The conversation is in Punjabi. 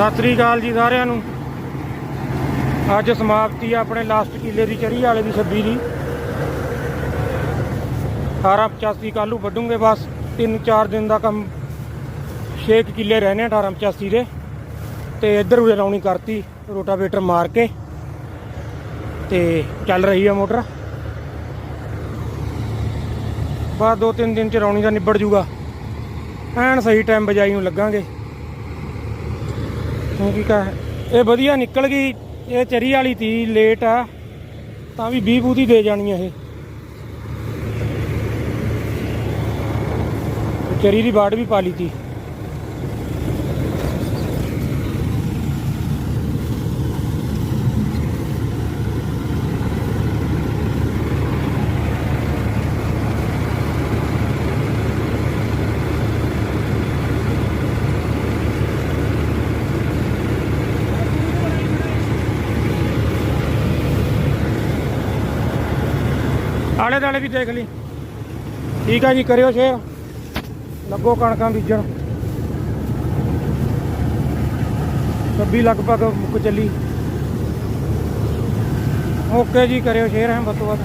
ਸਤਿ ਸ੍ਰੀ ਅਕਾਲ ਜੀ ਸਾਰਿਆਂ ਨੂੰ। ਅੱਜ ਸਮਾਪਤੀ ਆ ਆਪਣੇ ਲਾਸਟ ਕਿੱਲੇ ਦੀ ਚੜੀ ਵਾਲੇ ਦੀ 26 ਦੀ 1885 ਕੱਲੂ ਵੱਢੂਗੇ ਬਸ। 3-4 ਦਿਨ ਦਾ ਕੰਮ 6 ਕਿੱਲੇ ਰਹਿਣੇ ਆ 1885 ਦੇ। ਤੇ ਇੱਧਰ ਉਰੇ ਲਾਉਣੀ ਕਰਤੀ, ਰੋਟਾਵੇਟਰ ਮਾਰ ਕੇ। ਤੇ ਚੱਲ ਰਹੀ ਆ ਮੋਟਰ। ਬਸ ਦੋ ਤਿੰਨ ਦਿਨ ਚ ਰੌਣੀ ਦਾ ਨਿਬੜ ਜੂਗਾ। ਐਨ ਸਹੀ ਟਾਈਮ ਬਜਾਈ ਨੂੰ ਲੱਗਾਂਗੇ। ਕਿਉਂਕਿ ਕਾ ਇਹ ਵਧੀਆ ਨਿਕਲ ਗਈ। ਇਹ ਚਰੀ ਵਾਲੀ ਤੀ ਲੇਟ ਆ। ਤਾਂ ਵੀ 20 ਬੂਦੀ ਦੇ ਜਾਣੀ ਆ ਇਹ। ਚਰੀ ਦੀ ਬਾੜ ਵੀ ਪਾ ਲਈ ਤੀ। ਆਲੇ ਦਾਲੇ ਵੀ ਦੇਖ ਲਈ। ਠੀਕ ਆ ਜੀ, ਕਰਿਓ ਸ਼ੇਅਰ। ਲੱਗੋ ਕਣਕਾਂ ਬੀਜਣ। ਸੱਬੀ ਲਗਭਗ ਮੁੱਕ ਚੱਲੀ। ਓਕੇ ਜੀ, ਕਰਿਓ ਸ਼ੇਅਰ, ਹੈ, ਵੱਧ ਤੋਂ ਵੱਧ।